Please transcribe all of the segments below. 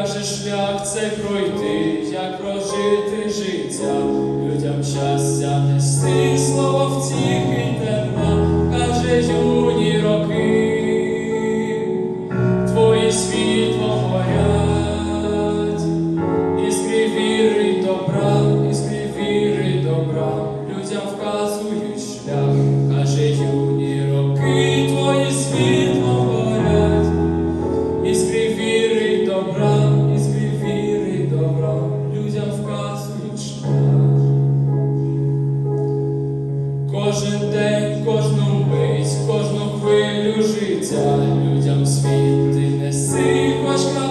як же шлях це пройти, як прожити життя, людям щастя нести, слово втіхи йде. Кожен день, кожну мить, кожну хвилю життя людям світ ти неси важка.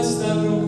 está pronto.